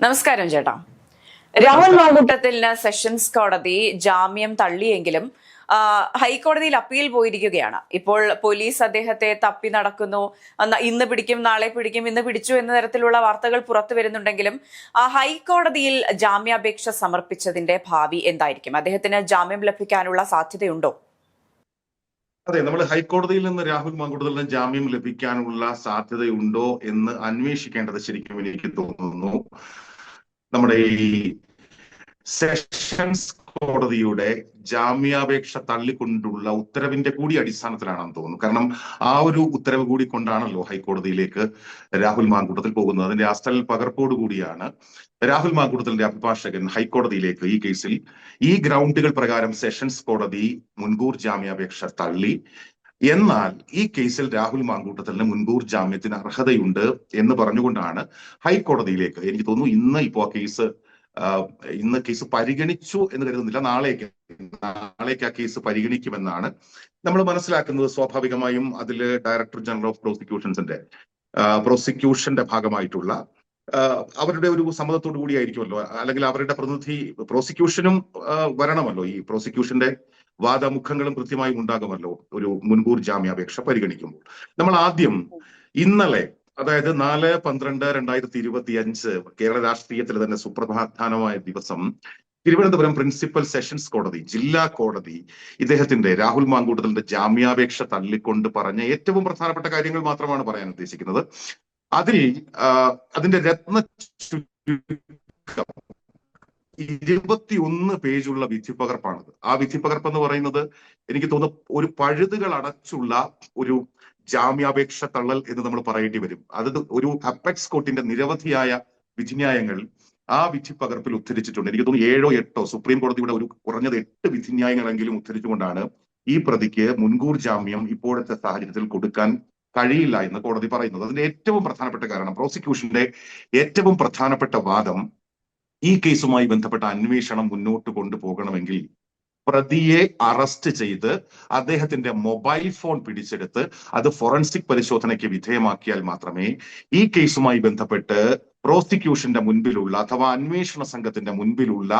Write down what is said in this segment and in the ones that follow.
നമസ്കാരം ചേട്ടാ. രാഹുൽ മാങ്കൂട്ടത്തിന് സെഷൻസ് കോടതി ജാമ്യം തള്ളിയെങ്കിലും ഹൈക്കോടതിയിൽ അപ്പീൽ പോയിരിക്കുകയാണ്. ഇപ്പോൾ പോലീസ് അദ്ദേഹത്തെ തപ്പി നടക്കുന്നു. ഇന്ന് പിടിക്കും നാളെ പിടിക്കും ഇന്ന് പിടിച്ചു എന്ന തരത്തിലുള്ള വാർത്തകൾ പുറത്തു വരുന്നുണ്ടെങ്കിലും ആ, ഹൈക്കോടതിയിൽ ജാമ്യാപേക്ഷ സമർപ്പിച്ചതിന്റെ ഭാവി എന്തായിരിക്കും? അദ്ദേഹത്തിന് ജാമ്യം ലഭിക്കാനുള്ള സാധ്യതയുണ്ടോ? അതെ നമ്മൾ ഹൈക്കോടതിയിൽ നിന്ന് രാഹുൽ മാങ്കൂട്ടലിന് ജാമ്യം ലഭിക്കാനുള്ള സാധ്യതയുണ്ടോ എന്ന് അന്വേഷിക്കേണ്ടത് ശരിക്കും എനിക്ക് തോന്നുന്നു. നമ്മുടെ ഈ സെഷൻസ് കോടതിയുടെ ജാമ്യാപേക്ഷ തള്ളിക്കൊണ്ടുള്ള ഉത്തരവിന്റെ കൂടി അടിസ്ഥാനത്തിലാണെന്ന് തോന്നുന്നു. കാരണം ആ ഒരു ഉത്തരവ് കൂടി കൊണ്ടാണല്ലോ ഹൈക്കോടതിയിലേക്ക് രാഹുൽ മാങ്കൂട്ടത്തിൽ പോകുന്നത്. അതിന്റെ അസൽ പകർപ്പോട് കൂടിയാണ് രാഹുൽ മാങ്കൂട്ടത്തിന്റെ അഭിഭാഷകൻ ഹൈക്കോടതിയിലേക്ക് ഈ കേസിൽ ഈ ഗ്രൗണ്ടുകൾ പ്രകാരം സെഷൻസ് കോടതി മുൻകൂർ ജാമ്യാപേക്ഷ തള്ളി എന്നാൽ ഈ കേസിൽ രാഹുൽ മാങ്കൂട്ടത്തിന് മുൻകൂർ ജാമ്യത്തിന് അർഹതയുണ്ട് എന്ന് പറഞ്ഞുകൊണ്ടാണ് ഹൈക്കോടതിയിലേക്ക് എനിക്ക് തോന്നുന്നു ഇന്ന് ഇപ്പോൾ ആ കേസ് ഇന്ന് കേസ് പരിഗണിച്ചു എന്ന് കരുതുന്നില്ല. നാളേക്ക് നാളേക്ക് ആ കേസ് പരിഗണിക്കുമെന്നാണ് നമ്മൾ മനസ്സിലാക്കുന്നത്. സ്വാഭാവികമായും അതിൽ ഡയറക്ടർ ജനറൽ ഓഫ് പ്രോസിക്യൂഷൻസിന്റെ പ്രോസിക്യൂഷന്റെ ഭാഗമായിട്ടുള്ള അവരുടെ ഒരു സമ്മതത്തോടു കൂടിയായിരിക്കുമല്ലോ. അല്ലെങ്കിൽ അവരുടെ പ്രതിനിധി പ്രോസിക്യൂഷനും വരണമല്ലോ ഈ പ്രോസിക്യൂഷന്റെ വാദമുഖങ്ങളും കൃത്യമായും ഉണ്ടാകുമല്ലോ ഒരു മുൻകൂർ ജാമ്യാപേക്ഷ പരിഗണിക്കുമ്പോൾ. നമ്മൾ ആദ്യം ഇന്നലെ അതായത് നാല് പന്ത്രണ്ട് രണ്ടായിരത്തി ഇരുപത്തി അഞ്ച് കേരള രാഷ്ട്രീയത്തിൽ തന്നെ സുപ്രധാനമായ ദിവസം തിരുവനന്തപുരം പ്രിൻസിപ്പൽ സെഷൻസ് കോടതി ജില്ലാ കോടതി ഇദ്ദേഹത്തിന്റെ രാഹുൽ മാങ്കൂട്ടത്തിന്റെ ജാമ്യാപേക്ഷ തള്ളിക്കൊണ്ട് പറഞ്ഞ ഏറ്റവും പ്രധാനപ്പെട്ട കാര്യങ്ങൾ മാത്രമാണ് പറയാൻ ഉദ്ദേശിക്കുന്നത്. അതിൽ അതിന്റെ രത്ന ചുരുക്കം ഇരുപത്തിയൊന്ന് പേജുള്ള വിധിപ്പകർപ്പാണത് ആ വിധിപ്പകർപ്പ് എന്ന് പറയുന്നത് എനിക്ക് തോന്നുന്നു ഒരു പഴുതുകൾ അടച്ചുള്ള ഒരു ജാമ്യാപേക്ഷ തള്ളൽ എന്ന് നമ്മൾ പറയേണ്ടി വരും. അത് ഒരു അപ്പെക്സ് കോർട്ടിന്റെ നിരവധിയായ വിധിന്യായങ്ങൾ ആ വിധിപ്പകർപ്പിൽ ഉദ്ധരിച്ചിട്ടുണ്ട്. എനിക്ക് തോന്നുന്നു ഏഴോ എട്ടോ സുപ്രീം കോടതിയുടെ ഒരു കുറഞ്ഞത് എട്ട് വിധിന്യായങ്ങളെങ്കിലും ഉദ്ധരിച്ചുകൊണ്ടാണ് ഈ പ്രതിക്ക് മുൻകൂർ ജാമ്യം ഇപ്പോഴത്തെ സാഹചര്യത്തിൽ കൊടുക്കാൻ കഴിയില്ല എന്ന് കോടതി പറയുന്നത്. അതിന്റെ ഏറ്റവും പ്രധാനപ്പെട്ട കാരണം പ്രോസിക്യൂഷന്റെ ഏറ്റവും പ്രധാനപ്പെട്ട വാദം ഈ കേസുമായി ബന്ധപ്പെട്ട അന്വേഷണം മുന്നോട്ട് കൊണ്ടുപോകണമെങ്കിൽ പ്രതിയെ അറസ്റ്റ് ചെയ്ത് അദ്ദേഹത്തിന്റെ മൊബൈൽ ഫോൺ പിടിച്ചെടുത്ത് അത് ഫോറൻസിക് പരിശോധനയ്ക്ക് വിധേയമാക്കിയാൽ മാത്രമേ ഈ കേസുമായി ബന്ധപ്പെട്ട് പ്രോസിക്യൂഷന്റെ മുൻപിലുള്ള അഥവാ അന്വേഷണ സംഘത്തിന്റെ മുൻപിലുള്ള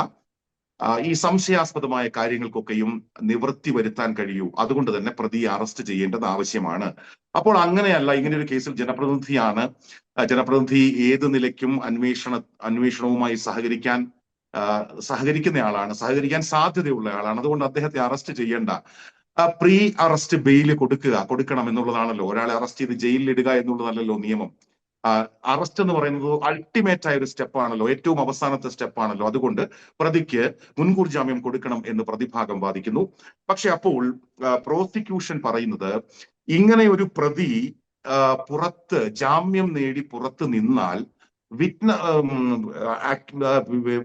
ഈ സംശയാസ്പദമായ കാര്യങ്ങൾക്കൊക്കെയും നിവൃത്തി വരുത്താൻ കഴിയൂ. അതുകൊണ്ട് തന്നെ പ്രതിയെ അറസ്റ്റ് ചെയ്യേണ്ടത് ആവശ്യമാണ്. അപ്പോൾ അങ്ങനെയല്ല ഇങ്ങനെ ഒരു കേസിൽ ജനപ്രതിനിധിയാണ്. ജനപ്രതിനിധി ഏത് നിലയ്ക്കും അന്വേഷണ അന്വേഷണവുമായി സഹകരിക്കാൻ സഹകരിക്കുന്ന ആളാണ് സഹകരിക്കാൻ സാധ്യതയുള്ള ആളാണ് അതുകൊണ്ട് അദ്ദേഹത്തെ അറസ്റ്റ് ചെയ്യേണ്ട. പ്രീ അറസ്റ്റ് ബെയിൽ കൊടുക്കുക കൊടുക്കണം എന്നുള്ളതാണല്ലോ. ഒരാളെ അറസ്റ്റ് ചെയ്ത് ജയിലിൽ ഇടുക എന്നുള്ളതല്ലല്ലോ നിയമം. അറസ്റ്റ് എന്ന് പറയുന്നത് അൾട്ടിമേറ്റ് ആയ ഒരു സ്റ്റെപ്പാണല്ലോ ഏറ്റവും അവസാനത്തെ സ്റ്റെപ്പാണല്ലോ അതുകൊണ്ട് പ്രതിക്ക് മുൻകൂർ ജാമ്യം കൊടുക്കണം എന്ന് പ്രതിഭാഗം വാദിക്കുന്നു. പക്ഷെ അപ്പോൾ പ്രോസിക്യൂഷൻ പറയുന്നത് ഇങ്ങനെ ഒരു പ്രതി പുറത്ത് ജാമ്യം നേടി പുറത്ത് നിന്നാൽ വിറ്റ്ന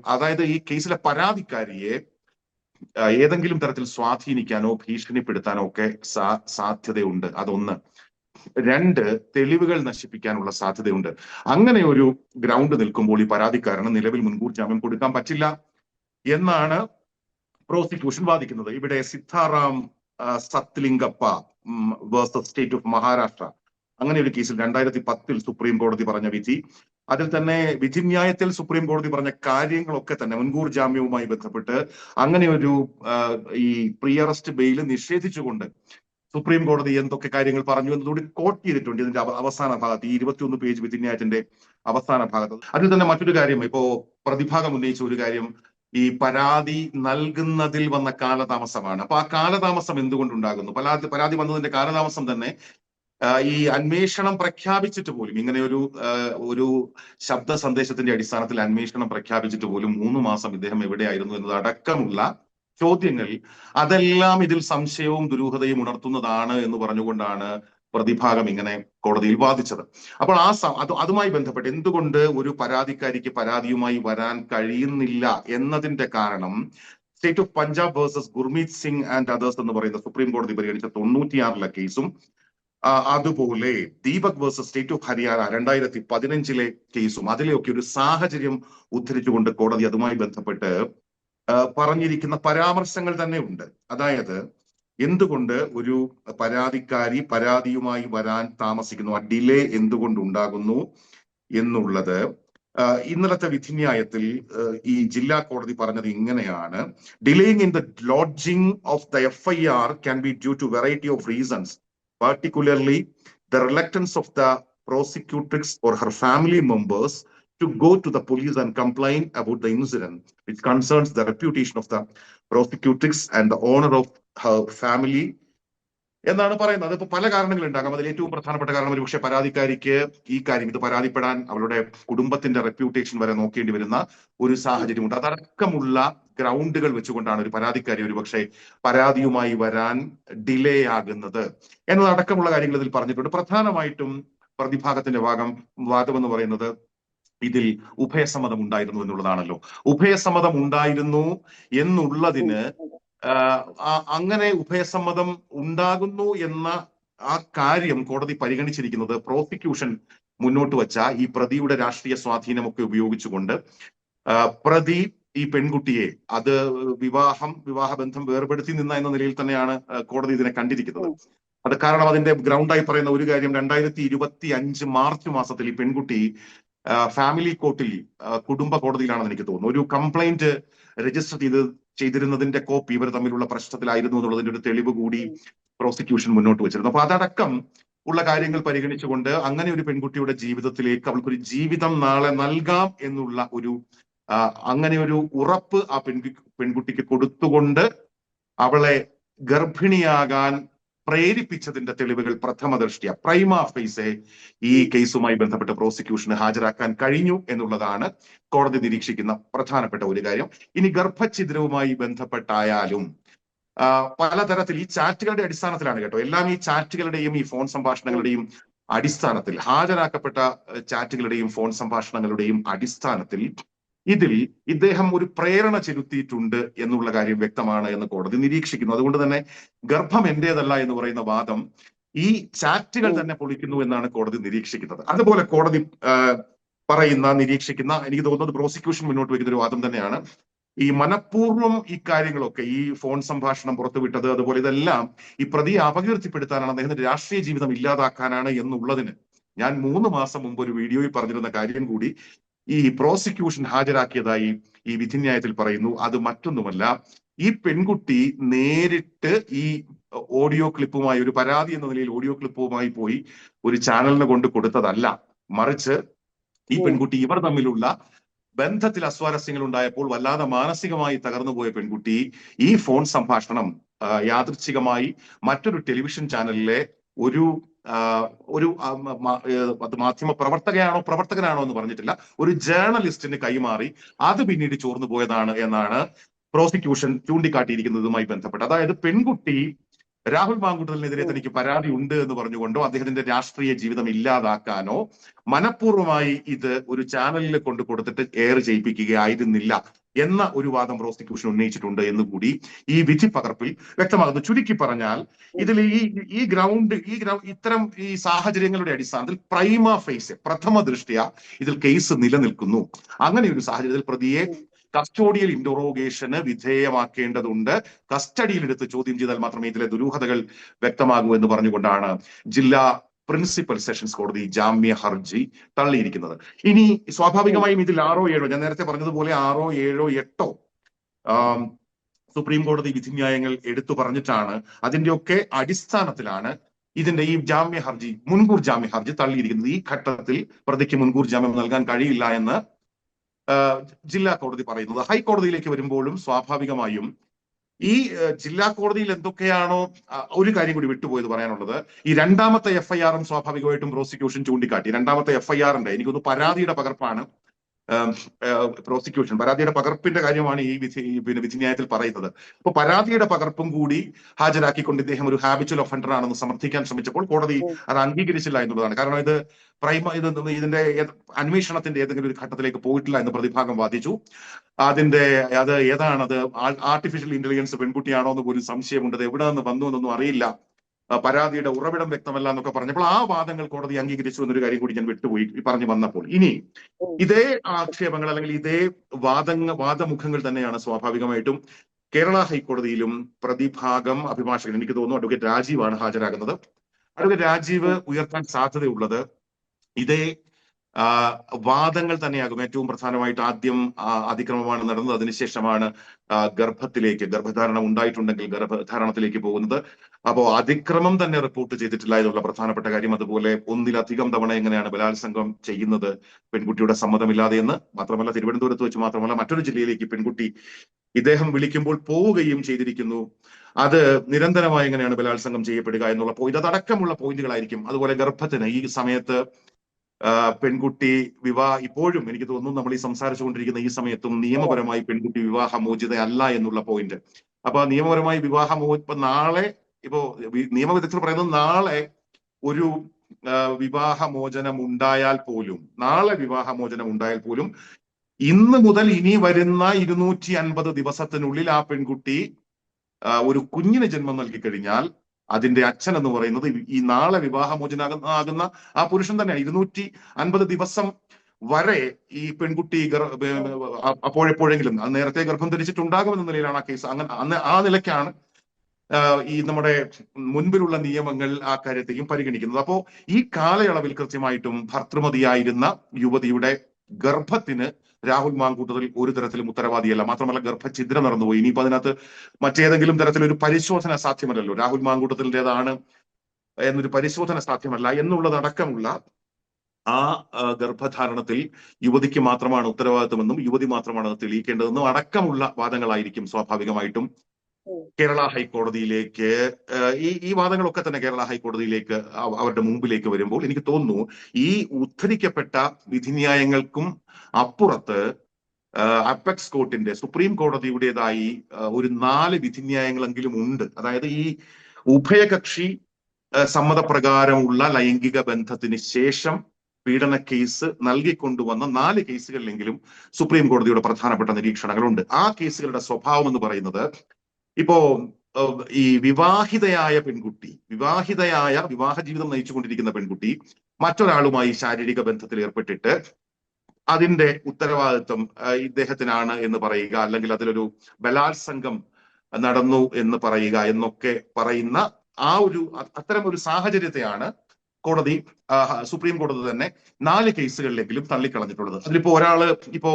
അതായത് ഈ കേസിലെ പരാതിക്കാരിയെ ഏതെങ്കിലും തരത്തിൽ സ്വാധീനിക്കാനോ ഭീഷണിപ്പെടുത്താനോ ഒക്കെ സാധ്യതയുണ്ട്. അതൊന്ന്. രണ്ട് തെളിവുകൾ നശിപ്പിക്കാനുള്ള സാധ്യതയുണ്ട്. അങ്ങനെ ഒരു ഗ്രൗണ്ട് നിൽക്കുമ്പോൾ ഈ പരാതിക്കാരന് നിലവിൽ മുൻകൂർ ജാമ്യം കൊടുക്കാൻ പറ്റില്ല എന്നാണ് പ്രോസിക്യൂഷൻ വാദിക്കുന്നത്. ഇവിടെ Siddharam Satlingappa versus state of Maharashtra. അങ്ങനെ ഒരു കേസിൽ രണ്ടായിരത്തി പത്തിൽ സുപ്രീം കോടതി പറഞ്ഞ വിധി. അതിൽ തന്നെ വിധിന്യായത്തിൽ സുപ്രീം കോടതി പറഞ്ഞ കാര്യങ്ങളൊക്കെ തന്നെ മുൻകൂർ ജാമ്യവുമായി ബന്ധപ്പെട്ട് അങ്ങനെ ഒരു ഈ പ്രീ അറസ്റ്റ് ബെയിൽ നിഷേധിച്ചുകൊണ്ട് സുപ്രീം കോടതി എന്തൊക്കെ കാര്യങ്ങൾ പറഞ്ഞു എന്നതുകൂടി കോട്ട് ചെയ്തിട്ടുണ്ട് ഇതിന്റെ അവ- അവസാന ഭാഗത്ത് ഈ ഇരുപത്തിയൊന്ന് പേജ് വിധിന്യായത്തിന്റെ അവസാന ഭാഗത്ത്. അതിൽ തന്നെ മറ്റൊരു കാര്യം ഇപ്പോ പ്രതിഭാഗം ഉന്നയിച്ച ഒരു കാര്യം ഈ പരാതി നൽകുന്നതിൽ വന്ന കാലതാമസമാണ്. അപ്പൊ ആ കാലതാമസം എന്തുകൊണ്ടുണ്ടാകുന്നു? പരാതി പരാതി വന്നതിന്റെ കാലതാമസം തന്നെ ഈ അന്വേഷണം പ്രഖ്യാപിച്ചിട്ട് പോലും ഇങ്ങനെ ഒരു ഒരു ശബ്ദ സന്ദേശത്തിന്റെ അടിസ്ഥാനത്തിൽ അന്വേഷണം പ്രഖ്യാപിച്ചിട്ട് പോലും മൂന്ന് മാസം ഇദ്ദേഹം എവിടെയായിരുന്നു എന്നത് അടക്കമുള്ള ചോദ്യങ്ങൾ അതെല്ലാം ഇതിൽ സംശയവും ദുരൂഹതയും ഉണർത്തുന്നതാണ് എന്ന് പറഞ്ഞുകൊണ്ടാണ് പ്രതിഭാഗം ഇങ്ങനെ കോടതിയിൽ വാദിച്ചത്. അപ്പോൾ ആ അത് അതുമായി ബന്ധപ്പെട്ട് എന്തുകൊണ്ട് ഒരു പരാതിക്കാരിക്ക് പരാതിയുമായി വരാൻ കഴിയുന്നില്ല എന്നതിന്റെ കാരണം state of Punjab versus Gurmeet Singh and others എന്ന് പറയുന്ന സുപ്രീം കോടതി പരിഗണിച്ച തൊണ്ണൂറ്റിയാറിലെ കേസും അതുപോലെ Deepak versus state of Haryana രണ്ടായിരത്തി പതിനഞ്ചിലെ കേസും അതിലെയൊക്കെ ഒരു സാഹചര്യം ഉദ്ധരിച്ചുകൊണ്ട് കോടതി അതുമായി ബന്ധപ്പെട്ട് പറഞ്ഞിരിക്കുന്ന പരാമർശങ്ങൾ തന്നെ ഉണ്ട്. അതായത് എന്തുകൊണ്ട് ഒരു പരാതിക്കാരി പരാതിയുമായി വരാൻ താമസിക്കുന്നു? ആ ഡിലേ എന്തുകൊണ്ട് ഉണ്ടാകുന്നു എന്നുള്ളത് ഇന്നലത്തെ വിധിന്യായത്തിൽ ഈ ജില്ലാ കോടതി പറഞ്ഞത് ഇങ്ങനെയാണ്. Delaying in the lodging of the F I R can be due to variety of reasons particularly the reluctance of the prosecutrix or her family members to go to the police and complain about the incident, which concerns the reputation of the prosecutrix and the owner of her family. എന്നാണ് പറയുന്നത്. അതിപ്പോ പല കാരണങ്ങളുണ്ടാകാം അതിൽ ഏറ്റവും പ്രധാനപ്പെട്ട കാരണം ഒരു പക്ഷേ പരാതിക്കാരിക്ക് ഈ കാര്യം ഇത് പരാതിപ്പെടാൻ അവളുടെ കുടുംബത്തിന്റെ റെപ്യൂട്ടേഷൻ വരെ നോക്കേണ്ടി വരുന്ന ഒരു സാഹചര്യമുണ്ട്. അതടക്കമുള്ള ഗ്രൗണ്ടുകൾ വെച്ചുകൊണ്ടാണ് ഒരു പരാതിക്കാരി ഒരു പക്ഷേ പരാതിയുമായി വരാൻ ഡിലേ ആകുന്നത്. എന്നതടക്കമുള്ള കാര്യങ്ങൾ ഇതിൽ പറഞ്ഞിട്ടുണ്ട്. പ്രധാനമായിട്ടും പ്രതിഭാഗത്തിന്റെ ഭാഗം വാദം എന്ന് പറയുന്നത് ഇതിൽ ഉഭയസമ്മതം ഉണ്ടായിരുന്നു എന്നുള്ളതാണല്ലോ. ഉഭയസമ്മതം ഉണ്ടായിരുന്നു എന്നുള്ളതിന് അങ്ങനെ ഉഭയസമ്മതം ഉണ്ടാകുന്നു എന്ന ആ കാര്യം കോടതി പരിഗണിച്ചിരിക്കുന്നത് പ്രോസിക്യൂഷൻ മുന്നോട്ട് വച്ച ഈ പ്രതിയുടെ രാഷ്ട്രീയ സ്വാധീനമൊക്കെ ഉപയോഗിച്ചുകൊണ്ട് പ്രതി ഈ പെൺകുട്ടിയെ അത് വിവാഹം വിവാഹബന്ധം വേർപെടുത്തി നിന്ന എന്ന നിലയിൽ തന്നെയാണ് കോടതി ഇതിനെ കണ്ടിരിക്കുന്നത്. അത് കാരണം അതിന്റെ ഗ്രൗണ്ടായി പറയുന്ന ഒരു കാര്യം രണ്ടായിരത്തി ഇരുപത്തി അഞ്ച് മാർച്ച് മാസത്തിൽ ഈ പെൺകുട്ടി ഫാമിലി കോർട്ടിൽ കുടുംബ കോടതിയിലാണെന്ന് എനിക്ക് തോന്നുന്നു. ഒരു കംപ്ലൈന്റ് രജിസ്റ്റർ ചെയ്ത് ചെയ്തിരുന്നതിന്റെ കോപ്പി ഇവർ തമ്മിലുള്ള പ്രശ്നത്തിലായിരുന്നു എന്നുള്ളതിന്റെ ഒരു തെളിവ് കൂടി പ്രോസിക്യൂഷൻ മുന്നോട്ട് വെച്ചിരുന്നു. അപ്പൊ അതടക്കം ഉള്ള കാര്യങ്ങൾ പരിഗണിച്ചുകൊണ്ട് അങ്ങനെ ഒരു പെൺകുട്ടിയുടെ ജീവിതത്തിലേക്ക് അവൾക്കൊരു ജീവിതം നാളെ നൽകാം എന്നുള്ള ഒരു അങ്ങനെ ഒരു ഉറപ്പ് ആ പെൺകു പെൺകുട്ടിക്ക് കൊടുത്തുകൊണ്ട് അവളെ ഗർഭിണിയാകാൻ പ്രേരിപ്പിച്ചതിന്റെ തെളിവുകൾ പ്രഥമ ദൃഷ്ടിയ. പ്രൈമ ഫേസെ ഈ കേസുമായി ബന്ധപ്പെട്ട് പ്രോസിക്യൂഷന് ഹാജരാക്കാൻ കഴിഞ്ഞു എന്നുള്ളതാണ് കോടതി നിരീക്ഷിക്കുന്ന പ്രധാനപ്പെട്ട ഒരു കാര്യം. ഇനി ഗർഭഛിദ്രവുമായി ബന്ധപ്പെട്ടായാലും പലതരത്തിൽ ഈ ചാറ്റുകളുടെ അടിസ്ഥാനത്തിലാണ് കേട്ടോ. എല്ലാം ഈ ചാറ്റുകളുടെയും ഈ ഫോൺ സംഭാഷണങ്ങളുടെയും അടിസ്ഥാനത്തിൽ ഹാജരാക്കപ്പെട്ട ചാറ്റുകളുടെയും ഫോൺ സംഭാഷണങ്ങളുടെയും അടിസ്ഥാനത്തിൽ ഇതിൽ ഇദ്ദേഹം ഒരു പ്രേരണ ചെലുത്തിയിട്ടുണ്ട് എന്നുള്ള കാര്യം വ്യക്തമാണ് എന്ന് കോടതി നിരീക്ഷിക്കുന്നു. അതുകൊണ്ട് തന്നെ ഗർഭം എന്റേതല്ല എന്ന് പറയുന്ന വാദം ഈ ചാറ്റുകൾ തന്നെ പൊളിക്കുന്നു എന്നാണ് കോടതി നിരീക്ഷിക്കുന്നത്. അതുപോലെ കോടതി പറയുന്ന നിരീക്ഷിക്കുന്ന എനിക്ക് തോന്നുന്നത് പ്രോസിക്യൂഷൻ മുന്നോട്ട് വയ്ക്കുന്ന ഒരു വാദം തന്നെയാണ്. ഈ മനഃപൂർവം ഈ കാര്യങ്ങളൊക്കെ ഈ ഫോൺ സംഭാഷണം പുറത്തുവിട്ടത് അതുപോലെ ഇതെല്ലാം ഈ പ്രതിയെ അപകീർത്തിപ്പെടുത്താനാണ് അദ്ദേഹത്തിന്റെ രാഷ്ട്രീയ ജീവിതം ഇല്ലാതാക്കാനാണ് എന്നുള്ളതിന് ഞാൻ മൂന്ന് മാസം മുമ്പ് ഒരു വീഡിയോയിൽ പറഞ്ഞിരുന്ന കാര്യം കൂടി ഈ പ്രോസിക്യൂഷൻ ഹാജരാക്കിയതായി ഈ വിധിന്യായത്തിൽ പറയുന്നു. അത് മറ്റൊന്നുമല്ല ഈ പെൺകുട്ടി നേരിട്ട് ഈ ഓഡിയോ ക്ലിപ്പുമായി ഒരു പരാതി എന്ന നിലയിൽ ഓഡിയോ ക്ലിപ്പുമായി പോയി ഒരു ചാനലിന് കൊണ്ട് കൊടുത്തതല്ല. മറിച്ച് ഈ പെൺകുട്ടി ഇവർ തമ്മിലുള്ള ബന്ധത്തിൽ അസ്വാരസ്യങ്ങൾ ഉണ്ടായപ്പോൾ വല്ലാതെ മാനസികമായി തകർന്നുപോയ പെൺകുട്ടി ഈ ഫോൺ സംഭാഷണം യാദൃച്ഛികമായി മറ്റൊരു ടെലിവിഷൻ ചാനലിലെ ഒരു ഒരു അത് മാധ്യമ പ്രവർത്തകയാണോ പ്രവർത്തകനാണോ എന്ന് പറഞ്ഞിട്ടില്ല. ഒരു ജേർണലിസ്റ്റിന് കൈമാറി അത് പിന്നീട് ചോർന്നു പോയതാണ് എന്നാണ് പ്രോസിക്യൂഷൻ ചൂണ്ടിക്കാട്ടിയിരിക്കുന്നതുമായി ബന്ധപ്പെട്ട്. അതായത് പെൺകുട്ടി രാഹുൽ മാങ്കുട്ടലിനെതിരെ തനിക്ക് പരാതി ഉണ്ട് എന്ന് പറഞ്ഞുകൊണ്ടോ അദ്ദേഹത്തിന്റെ രാഷ്ട്രീയ ജീവിതം ഇല്ലാതാക്കാനോ മനഃപൂർവമായി ഇത് ഒരു ചാനലിൽ കൊണ്ടു കൊടുത്തിട്ട് എയർ ചെയ്യിപ്പിക്കുകയായിരുന്നില്ല. എന്ന ഒരു വാദം പ്രോസിക്യൂഷൻ ഉന്നയിച്ചിട്ടുണ്ട് എന്ന് കൂടി ഈ വിധി പകർപ്പിൽ വ്യക്തമാകുന്നു. ചുരുക്കി പറഞ്ഞാൽ ഇതിൽ ഈ ഈ ഗ്രൗണ്ട് ഈ ഗ്രൗണ്ട് ഇത്തരം ഈ സാഹചര്യങ്ങളുടെ അടിസ്ഥാനത്തിൽ പ്രൈമ ഫേസ് പ്രഥമ ദൃഷ്ടിയ ഇതിൽ കേസ് നിലനിൽക്കുന്നു. അങ്ങനെ ഒരു സാഹചര്യത്തിൽ പ്രതിയെ കസ്റ്റോഡിയൽ ഇന്ററോഗേഷന് വിധേയമാക്കേണ്ടതുണ്ട്. കസ്റ്റഡിയിൽ എടുത്ത് ചോദ്യം ചെയ്താൽ മാത്രമേ ഇതിലെ ദുരൂഹതകൾ വ്യക്തമാകൂ എന്ന് പറഞ്ഞുകൊണ്ടാണ് ജില്ലാ പ്രിൻസിപ്പൽ സെഷൻസ് കോടതി ജാമ്യ ഹർജി തള്ളിയിരിക്കുന്നത്. ഇനി സ്വാഭാവികമായും ഇതിൽ ആറോ ഏഴോ ഞാൻ നേരത്തെ പറഞ്ഞതുപോലെ ആറോ ഏഴോ എട്ടോ സുപ്രീം കോടതി വിധിന്യായങ്ങൾ എടുത്തു പറഞ്ഞിട്ടാണ് അതിന്റെയൊക്കെ അടിസ്ഥാനത്തിലാണ് ഇതിന്റെ ഈ ജാമ്യ ഹർജി മുൻകൂർ ജാമ്യ ഹർജി തള്ളിയിരിക്കുന്നത്. ഈ ഘട്ടത്തിൽ പ്രതിക്ക് മുൻകൂർ ജാമ്യം നൽകാൻ കഴിയില്ല എന്ന് ജില്ലാ കോടതി പറയുന്നത്. ഹൈക്കോടതിയിലേക്ക് വരുമ്പോഴും സ്വാഭാവികമായും ഈ ജില്ലാ കോടതിയിൽ എന്തൊക്കെയാണോ ഒരു കാര്യം കൂടി വിട്ടുപോയത് പറയാനുള്ളത്. ഈ രണ്ടാമത്തെ എഫ് ഐ ആറും സ്വാഭാവികമായിട്ടും പ്രോസിക്യൂഷൻ ചൂണ്ടിക്കാട്ടി. രണ്ടാമത്തെ എഫ് ഐ ആറിന്റെ എനിക്കൊന്ന് പരാതിയുടെ പകർപ്പാണ്. പ്രോസിക്യൂഷൻ പരാതിയുടെ പകർപ്പിന്റെ കാര്യമാണ് ഈ വിധി പിന്നെ വിധിന്യായത്തിൽ പറയുന്നത്. അപ്പൊ പരാതിയുടെ പകർപ്പും കൂടി ഹാജരാക്കിക്കൊണ്ട് ഇദ്ദേഹം ഒരു ഹാബിച്വൽ ഒഫൻഡർ ആണെന്ന് സമർത്ഥിക്കാൻ ശ്രമിച്ചപ്പോൾ കോടതി അത് അംഗീകരിച്ചില്ല എന്നുള്ളതാണ്. കാരണം ഇത് പ്രൈമ ഇത് ഇതിന്റെ അന്വേഷണത്തിന്റെ ഏതെങ്കിലും ഒരു ഘട്ടത്തിലേക്ക് പോയിട്ടില്ല എന്ന് പ്രതിഭാഗം വാദിച്ചു. അതിന്റെ അത് ഏതാണത്? ആർട്ടിഫിഷ്യൽ ഇന്റലിജൻസ് പെൺകുട്ടിയാണോ എന്ന് പോലും സംശയമുണ്ട്. അത് എവിടെ നിന്ന് വന്നു എന്നൊന്നും അറിയില്ല. പരാതിയുടെ ഉറവിടം വ്യക്തമല്ല എന്നൊക്കെ പറഞ്ഞപ്പോൾ ആ വാദങ്ങൾ കോടതി അംഗീകരിച്ചു എന്നൊരു കാര്യം കൂടി ഞാൻ വിട്ടുപോയി പറഞ്ഞു വന്നപ്പോൾ. ഇനി ഇതേ ആക്ഷേപങ്ങൾ അല്ലെങ്കിൽ ഇതേ വാദങ്ങൾ വാദമുഖങ്ങൾ തന്നെയാണ് സ്വാഭാവികമായിട്ടും കേരള ഹൈക്കോടതിയിലും പ്രതിഭാഗം അഭിഭാഷകൻ എനിക്ക് തോന്നുന്നു അഡ്വക്കേറ്റ് രാജീവാണ് ഹാജരാകുന്നത്. അഡ്വക്കേറ്റ് രാജീവ് ഉയർത്താൻ സാധ്യതയുള്ളത് ഇതേ വാദങ്ങൾ തന്നെയാകും ഏറ്റവും പ്രധാനമായിട്ട് ആദ്യം അതിക്രമമാണ് നടന്നത്. അതിനുശേഷമാണ് ഗർഭത്തിലേക്ക് ഗർഭധാരണം ഉണ്ടായിട്ടുണ്ടെങ്കിൽ ഗർഭധാരണത്തിലേക്ക് പോകുന്നത്. അപ്പോൾ അതിക്രമം തന്നെ റിപ്പോർട്ട് ചെയ്തിട്ടില്ല എന്നുള്ള പ്രധാനപ്പെട്ട കാര്യം. അതുപോലെ ഒന്നിലധികം തവണ എങ്ങനെയാണ് ബലാത്സംഗം ചെയ്യുന്നത് പെൺകുട്ടിയുടെ സമ്മതമില്ലാതെ എന്ന്. മാത്രമല്ല തിരുവനന്തപുരത്ത് വെച്ച് മാത്രമല്ല മറ്റൊരു ജില്ലയിലേക്ക് പെൺകുട്ടി ഇദ്ദേഹം വിളിക്കുമ്പോൾ പോവുകയും ചെയ്തിരിക്കുന്നു. അത് നിരന്തരമായി എങ്ങനെയാണ് ബലാത്സംഗം ചെയ്യപ്പെടുക എന്നുള്ള പോയിന്റ് അതടക്കമുള്ള പോയിന്റുകളായിരിക്കും അതുപോലെ ഗർഭത്തിന് ഈ സമയത്ത് പെൺകുട്ടി വിവാഹ ഇപ്പോഴും എനിക്ക് തോന്നുന്നു നമ്മൾ ഈ സംസാരിച്ചുകൊണ്ടിരിക്കുന്ന ഈ സമയത്തും നിയമപരമായി പെൺകുട്ടി വിവാഹമോചിത അല്ല എന്നുള്ള പോയിന്റ് അപ്പൊ നിയമപരമായി വിവാഹമോ ഇപ്പൊ നാളെ ഇപ്പോ നിയമവിദഗ്ധർ പറയുന്നത് നാളെ ഒരു വിവാഹമോചനം ഉണ്ടായാൽ പോലും നാളെ വിവാഹമോചനം ഉണ്ടായാൽ പോലും ഇന്ന് മുതൽ ഇനി വരുന്ന ഇരുന്നൂറ്റി അൻപത് ദിവസത്തിനുള്ളിൽ ആ പെൺകുട്ടി ഒരു കുഞ്ഞിന് ജന്മം നൽകി കഴിഞ്ഞാൽ അതിന്റെ അച്ഛൻ എന്ന് പറയുന്നത് ഈ- നാളെ വിവാഹമോചനാകുന്ന ആകുന്ന ആ പുരുഷൻ തന്നെയാണ്. ഇരുന്നൂറ്റി അൻപത് ദിവസം വരെ ഈ പെൺകുട്ടി അപ്പോഴെപ്പോഴെങ്കിലും അത് നേരത്തെ ഗർഭം ധരിച്ചിട്ടുണ്ടാകുമെന്ന നിലയിലാണ് ആ കേസ്. അങ്ങനെ അന്ന് ആ നിലയ്ക്കാണ് ഈ നമ്മുടെ മുൻപിലുള്ള നിയമങ്ങൾ ആ കാര്യത്തെയും പരിഗണിക്കുന്നത്. അപ്പോ ഈ കാലയളവിൽ കൃത്യമായിട്ടും ഭർത്തൃമതിയായിരുന്ന യുവതിയുടെ ഗർഭത്തിന് രാഹുൽ മാങ്കൂട്ടത്തിൽ ഒരു തരത്തിലും ഉത്തരവാദിയല്ല. മാത്രമല്ല ഗർഭഛിദ്രം നടന്നുപോയി. ഇനിയിപ്പോ അതിനകത്ത് മറ്റേതെങ്കിലും തരത്തിലൊരു പരിശോധന സാധ്യമല്ലല്ലോ. രാഹുൽ മാങ്കൂട്ടത്തിന്റെതാണ് എന്നൊരു പരിശോധന സാധ്യമല്ല എന്നുള്ളതടക്കമുള്ള ആ ഗർഭധാരണത്തിൽ യുവതിക്ക് മാത്രമാണ് ഉത്തരവാദിത്വമെന്നും യുവതി മാത്രമാണ് അത് തെളിയിക്കേണ്ടതെന്നും അടക്കമുള്ള വാദങ്ങളായിരിക്കും സ്വാഭാവികമായിട്ടും കേരള ഹൈക്കോടതിയിലേക്ക് ഈ ഈ വാദങ്ങളൊക്കെ തന്നെ കേരള ഹൈക്കോടതിയിലേക്ക് അവരുടെ മുമ്പിലേക്ക് വരുമ്പോൾ എനിക്ക് തോന്നുന്നു ഈ ഉദ്ധരിക്കപ്പെട്ട വിധിന്യായങ്ങൾക്കും അപ്പുറത്ത് അപ്പെക്സ് കോർട്ടിന്റെ സുപ്രീം കോടതിയുടേതായി ഒരു നാല് വിധിന്യായങ്ങളെങ്കിലും ഉണ്ട്. അതായത് ഈ ഉഭയകക്ഷി സമ്മതപ്രകാരമുള്ള ലൈംഗിക ബന്ധത്തിന് ശേഷം പീഡന കേസ് നൽകിക്കൊണ്ടുവന്ന നാല് കേസുകളിലെങ്കിലും സുപ്രീം കോടതിയുടെ പ്രധാനപ്പെട്ട നിരീക്ഷണങ്ങളുണ്ട്. ആ കേസുകളുടെ സ്വഭാവം എന്ന് പറയുന്നത് ഇപ്പോ ഈ വിവാഹിതയായ പെൺകുട്ടി വിവാഹിതയായ വിവാഹ ജീവിതം നയിച്ചുകൊണ്ടിരിക്കുന്ന പെൺകുട്ടി മറ്റൊരാളുമായി ശാരീരിക ബന്ധത്തിൽ ഏർപ്പെട്ടിട്ട് അതിന്റെ ഉത്തരവാദിത്വം ഇദ്ദേഹത്തിനാണ് എന്ന് പറയുക അല്ലെങ്കിൽ അതിലൊരു ബലാത്സംഗം നടന്നു എന്ന് പറയുക എന്നൊക്കെ പറയുന്ന ആ ഒരു അത്തരം ഒരു സാഹചര്യത്തെയാണ് കോടതി സുപ്രീം കോടതി തന്നെ നാല് കേസുകളിലെങ്കിലും തള്ളിക്കളഞ്ഞിട്ടുള്ളത്. അതിലിപ്പോ ഒരാൾ ഇപ്പോ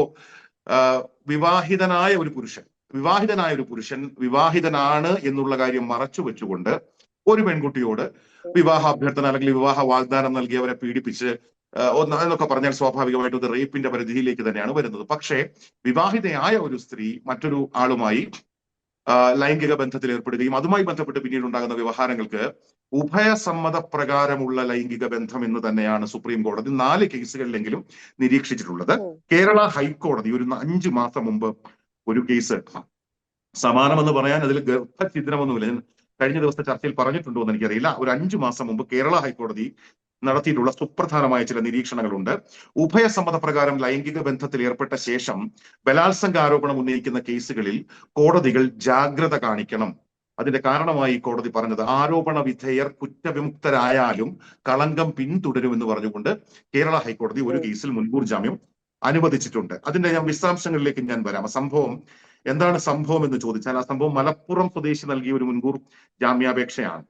വിവാഹിതനായ ഒരു പുരുഷൻ വിവാഹിതനായ ഒരു പുരുഷൻ വിവാഹിതനാണ് എന്നുള്ള കാര്യം മറച്ചു വെച്ചുകൊണ്ട് ഒരു പെൺകുട്ടിയോട് വിവാഹ അഭ്യർത്ഥന അല്ലെങ്കിൽ വിവാഹ വാഗ്ദാനം നൽകി അവരെ പീഡിപ്പിച്ച് ഒന്ന് എന്നൊക്കെ പറഞ്ഞാൽ സ്വാഭാവികമായിട്ടും ഇത് റേപ്പിന്റെ പരിധിയിലേക്ക് തന്നെയാണ് വരുന്നത്. പക്ഷേ വിവാഹിതയായ ഒരു സ്ത്രീ മറ്റൊരു ആളുമായി ലൈംഗിക ബന്ധത്തിൽ ഏർപ്പെടുകയും അതുമായി ബന്ധപ്പെട്ട് പിന്നീട് ഉണ്ടാകുന്ന വ്യവഹാരങ്ങൾക്ക് ഉഭയസമ്മത പ്രകാരമുള്ള ലൈംഗിക ബന്ധം എന്ന് തന്നെയാണ് സുപ്രീം കോടതി നാല് കേസുകളിലെങ്കിലും നിരീക്ഷിച്ചിട്ടുള്ളത്. കേരള ഹൈക്കോടതി ഒരു അഞ്ചു മാസം മുമ്പ് ഒരു കേസ് സമാനമെന്ന് പറയാൻ അതിൽ ഗർഭഛിദ്രമൊന്നുമില്ല. ഞാൻ കഴിഞ്ഞ ദിവസത്തെ ചർച്ചയിൽ പറഞ്ഞിട്ടുണ്ടോ എന്ന് എനിക്കറിയില്ല. ഒരു അഞ്ചു മാസം മുമ്പ് കേരള ഹൈക്കോടതി നടത്തിയിട്ടുള്ള സുപ്രധാനമായ ചില നിരീക്ഷണങ്ങളുണ്ട്. ഉഭയസമ്മത പ്രകാരം ലൈംഗിക ബന്ധത്തിൽ ഏർപ്പെട്ട ശേഷം ബലാത്സംഗ ആരോപണം ഉന്നയിക്കുന്ന കേസുകളിൽ കോടതികൾ ജാഗ്രത കാണിക്കണം. അതിന്റെ കാരണമായി കോടതി പറഞ്ഞത് ആരോപണ വിധേയർ കുറ്റവിമുക്തരായാലും കളങ്കം പിന്തുടരുമെന്ന് പറഞ്ഞുകൊണ്ട് കേരള ഹൈക്കോടതി ഒരു കേസിൽ മുൻകൂർ ജാമ്യം അനുവദിച്ചിട്ടുണ്ട്. അതിന്റെ ഞാൻ വിശദാംശങ്ങളിലേക്ക് ഞാൻ വരാം. സംഭവം എന്താണ് സംഭവം എന്ന് ചോദിച്ചാൽ ആ സംഭവം മലപ്പുറം സ്വദേശി നൽകിയ ഒരു മുൻകൂർ ജാമ്യാപേക്ഷയാണ്.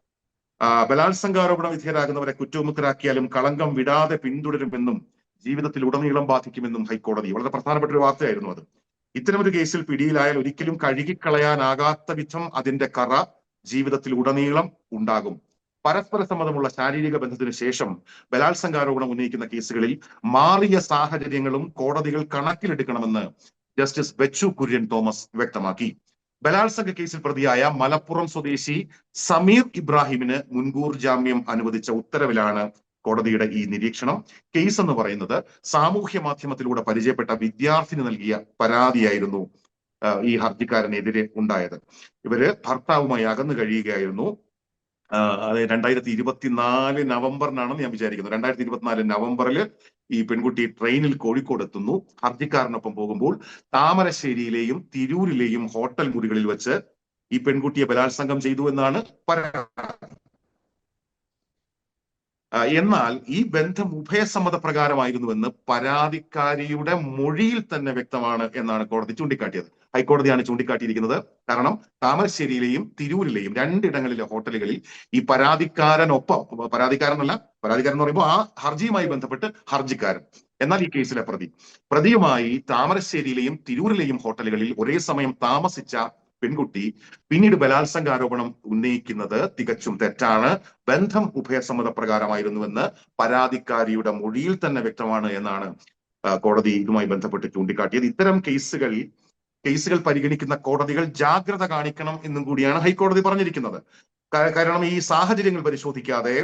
ബലാത്സംഗാരോപണ വിധേയരാകുന്നവരെ കുറ്റവിമുക്തരാക്കിയാലും കളങ്കം വിടാതെ പിന്തുടരുമെന്നും ജീവിതത്തിൽ ഉടനീളം ബാധിക്കുമെന്നും ഹൈക്കോടതി. വളരെ പ്രധാനപ്പെട്ട ഒരു വാർത്തയായിരുന്നു അത്. ഇത്തരമൊരു കേസിൽ പിടിയിലായാൽ ഒരിക്കലും കഴുകിക്കളയാനാകാത്ത വിധം അതിന്റെ കറ ജീവിതത്തിൽ ഉടനീളം ഉണ്ടാകും. പരസ്പര സമ്മതമുള്ള ശാരീരിക ബന്ധത്തിന് ശേഷം ബലാത്സംഗാരോപണം ഉന്നയിക്കുന്ന കേസുകളിൽ മാറിയ സാഹചര്യങ്ങളും കോടതികൾ കണക്കിലെടുക്കണമെന്ന് ജസ്റ്റിസ് ബെച്ചു കുര്യൻ തോമസ് വ്യക്തമാക്കി. ബലാത്സംഗ കേസിൽ പ്രതിയായ മലപ്പുറം സ്വദേശി സമീർ ഇബ്രാഹിമിന് മുൻകൂർ ജാമ്യം അനുവദിച്ച ഉത്തരവിലാണ് കോടതിയുടെ ഈ നിരീക്ഷണം. കേസ് എന്ന് പറയുന്നത് സാമൂഹ്യ മാധ്യമത്തിലൂടെ പരിചയപ്പെട്ട വിദ്യാർത്ഥിനി നൽകിയ പരാതിയായിരുന്നു ഈ ഹർജിക്കാരനെതിരെ ഉണ്ടായത്. ഇവർ ഭർത്താവുമായി അകന്നു കഴിയുകയായിരുന്നു. അത് രണ്ടായിരത്തി ഇരുപത്തിനാല് നവംബറിനാണെന്ന് ഞാൻ വിചാരിക്കുന്നത് രണ്ടായിരത്തി ഇരുപത്തിനാല് നവംബറിൽ ഈ പെൺകുട്ടി ട്രെയിനിൽ കോഴിക്കോട് എത്തുന്നു. ഹർജിക്കാരനൊപ്പം പോകുമ്പോൾ താമരശ്ശേരിയിലെയും തിരൂരിലെയും ഹോട്ടൽ മുറികളിൽ വെച്ച് ഈ പെൺകുട്ടിയെ ബലാത്സംഗം ചെയ്തു എന്നാണ് എന്നാൽ ഈ ബന്ധം ഉഭയസമ്മത പ്രകാരമായിരുന്നുവെന്ന് പരാതിക്കാരിയുടെ മൊഴിയിൽ തന്നെ വ്യക്തമാണ് എന്നാണ് കോടതി ചൂണ്ടിക്കാട്ടിയത്. ഹൈക്കോടതിയാണ് ചൂണ്ടിക്കാട്ടിയിരിക്കുന്നത്. കാരണം താമരശ്ശേരിയിലെയും തിരൂരിലെയും രണ്ടിടങ്ങളിലെ ഹോട്ടലുകളിൽ ഈ പരാതിക്കാരനൊപ്പം പരാതിക്കാരനല്ല പരാതിക്കാരൻ എന്ന് പറയുമ്പോൾ ആ ഹർജിയുമായി ബന്ധപ്പെട്ട് ഹർജിക്കാരൻ. എന്നാൽ ഈ കേസിലെ പ്രതി. പ്രതിയുമായി താമരശ്ശേരിയിലെയും തിരൂരിലെയും ഹോട്ടലുകളിൽ ഒരേ സമയം താമസിച്ച പെൺകുട്ടി പിന്നീട് ബലാത്സംഗ ആരോപണം ഉന്നയിക്കുന്നത് തികച്ചും തെറ്റാണ്. ബന്ധം ഉഭയസമ്മത പ്രകാരമായിരുന്നുവെന്ന് പരാതിക്കാരിയുടെ മൊഴിയിൽ തന്നെ വ്യക്തമാണ് എന്നാണ് കോടതി ഇതുമായി ബന്ധപ്പെട്ട് ചൂണ്ടിക്കാട്ടിയത്. ഇത്തരം കേസുകൾ കേസുകൾ പരിഗണിക്കുന്ന കോടതികൾ ജാഗ്രത കാണിക്കണം എന്നും കൂടിയാണ് ഹൈക്കോടതി പറഞ്ഞിരിക്കുന്നത്. കാരണം ഈ സാഹചര്യങ്ങൾ പരിശോധിക്കാതെ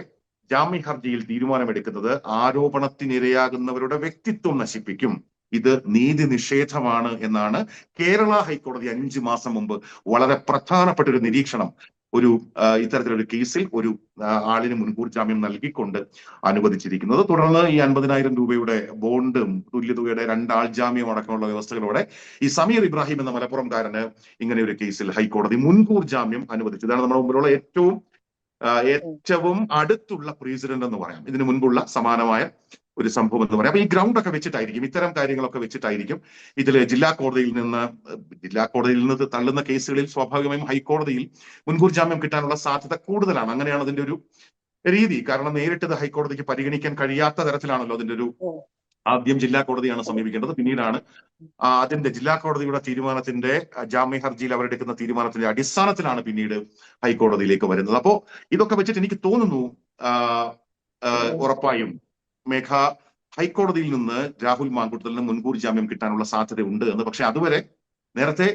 ജാമ്യ ഹർജിയിൽ തീരുമാനമെടുക്കുന്നത് ആരോപണത്തിനിരയാകുന്നവരുടെ വ്യക്തിത്വം നശിപ്പിക്കും. ഇത് നീതി നിഷേധമാണ് എന്നാണ് കേരള ഹൈക്കോടതി അഞ്ചു മാസം മുമ്പ് വളരെ പ്രധാനപ്പെട്ട ഒരു നിരീക്ഷണം ഒരു ഇത്തരത്തിലൊരു കേസിൽ ഒരു ആളിന് മുൻകൂർ ജാമ്യം നൽകിക്കൊണ്ട് അനുവദിച്ചിരിക്കുന്നത്. തുടർന്ന് ഈ അൻപതിനായിരം രൂപയുടെ ബോണ്ടും തുല്യതുകയുടെ രണ്ടാൾ ജാമ്യം അടക്കമുള്ള വ്യവസ്ഥകളോടെ ഈ സമീർ ഇബ്രാഹിം എന്ന മലപ്പുറംകാരന് ഇങ്ങനെ ഒരു കേസിൽ ഹൈക്കോടതി മുൻകൂർ ജാമ്യം അനുവദിച്ചു. ഇതാണ് നമ്മുടെ മുമ്പിലുള്ള ഏറ്റവും ഏറ്റവും അടുത്തുള്ള പ്രസിഡന്റ് എന്ന് പറയാം. ഇതിനു മുൻപുള്ള സമാനമായ ഒരു സംഭവം എന്ന് പറയാം. അപ്പൊ ഈ ഗ്രൗണ്ട് ഒക്കെ വെച്ചിട്ടായിരിക്കും ഇത്തരം കാര്യങ്ങളൊക്കെ വെച്ചിട്ടായിരിക്കും ഇതിൽ ജില്ലാ കോടതിയിൽ നിന്ന് ജില്ലാ കോടതിയിൽ നിന്ന് തള്ളുന്ന കേസുകളിൽ സ്വാഭാവികമായും ഹൈക്കോടതിയിൽ മുൻകൂർ ജാമ്യം കിട്ടാനുള്ള സാധ്യത കൂടുതലാണ്. അങ്ങനെയാണ് അതിന്റെ ഒരു രീതി. കാരണം നേരിട്ട് ഇത് ഹൈക്കോടതിക്ക് പരിഗണിക്കാൻ കഴിയാത്ത തരത്തിലാണല്ലോ അതിന്റെ ഒരു ആദ്യം ജില്ലാ കോടതിയാണ് സമീപിക്കേണ്ടത്. പിന്നീടാണ് അതിന്റെ ജില്ലാ കോടതിയുടെ തീരുമാനത്തിന്റെ ജാമ്യ ഹർജിയിൽ അവരെടുക്കുന്ന തീരുമാനത്തിന്റെ അടിസ്ഥാനത്തിലാണ് പിന്നീട് ഹൈക്കോടതിയിലേക്ക് വരുന്നത്. അപ്പോ ഇതൊക്കെ വെച്ചിട്ട് എനിക്ക് തോന്നുന്നു ഉറപ്പായും മേഘ ഹൈക്കോടതിയിൽ നിന്ന് രാഹുൽ മാങ്കുട്ടലിന് മുൻകൂർ ജാമ്യം കിട്ടാനുള്ള സാധ്യത ഉണ്ട് എന്ന്. പക്ഷെ അതുവരെ നേരത്തെ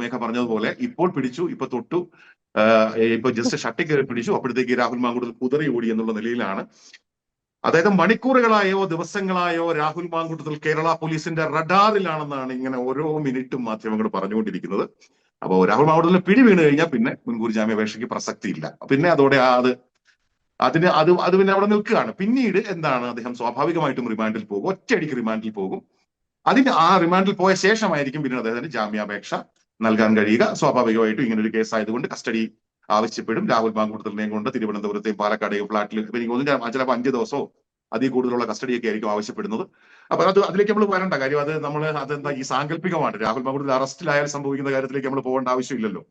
മേഘ പറഞ്ഞതുപോലെ ഇപ്പോൾ പിടിച്ചു ഇപ്പൊ തൊട്ടു. ഇപ്പൊ ജസ്റ്റ് ഷട്ടി കയറി പിടിച്ചു. അപ്പോഴത്തേക്ക് രാഹുൽ മാങ്കുട്ടൽ കുതിറി ഓടി എന്നുള്ള നിലയിലാണ്. അതായത് മണിക്കൂറുകളായോ ദിവസങ്ങളായോ രാഹുൽ മാങ്കുട്ടത്തിൽ കേരള പോലീസിന്റെ റഡാറിലാണെന്നാണ് ഇങ്ങനെ ഓരോ മിനിറ്റും മാധ്യമങ്ങൾ പറഞ്ഞുകൊണ്ടിരിക്കുന്നത്. അപ്പോൾ രാഹുൽ മാങ്കുട്ടലിന് പിടി വീണ് കഴിഞ്ഞാൽ പിന്നെ മുൻകൂർ ജാമ്യാപേക്ഷയ്ക്ക് പ്രസക്തിയില്ല. പിന്നെ അതോടെ ആ അത് അതിന് അത് അത് പിന്നെ അവിടെ നിൽക്കുകയാണ്. പിന്നീട് എന്താണ് അദ്ദേഹം സ്വാഭാവികമായിട്ടും റിമാൻഡിൽ പോകും ഒറ്റയടിക്ക് റിമാൻഡിൽ പോകും. അതിന് ആ റിമാൻഡിൽ പോയ ശേഷമായിരിക്കും പിന്നീട് അദ്ദേഹത്തിന് ജാമ്യാപേക്ഷ നൽകാൻ കഴിയുക. സ്വാഭാവികമായിട്ടും ഇങ്ങനൊരു ഒരു കേസ് ആയതുകൊണ്ട് കസ്റ്റഡി ആവശ്യപ്പെടും. രാഹുൽ മാങ്കൂട്ടത്തിനെയും കൊണ്ട് തിരുവനന്തപുരത്തെയും പാലക്കാടെയും ഫ്ളാറ്റിൽ എനിക്ക് തോന്നുന്നു ചിലപ്പോൾ അഞ്ച് ദിവസമോ അതിൽ കൂടുതലുള്ള കസ്റ്റഡിയൊക്കെ ആയിരിക്കും ആവശ്യപ്പെടുന്നത്. അപ്പൊ അത് അതിലേക്ക് നമ്മൾ വരണ്ട കാര്യം. അത് നമ്മൾ അതെന്താ ഈ സാങ്കല്പികമാണ്. രാഹുൽ മാങ്കൂട്ടത്തിൽ അറസ്റ്റിലായാൽ സംഭവിക്കുന്ന കാര്യത്തിലേക്ക് നമ്മൾ പോകേണ്ട ആവശ്യമില്ലല്ലോ.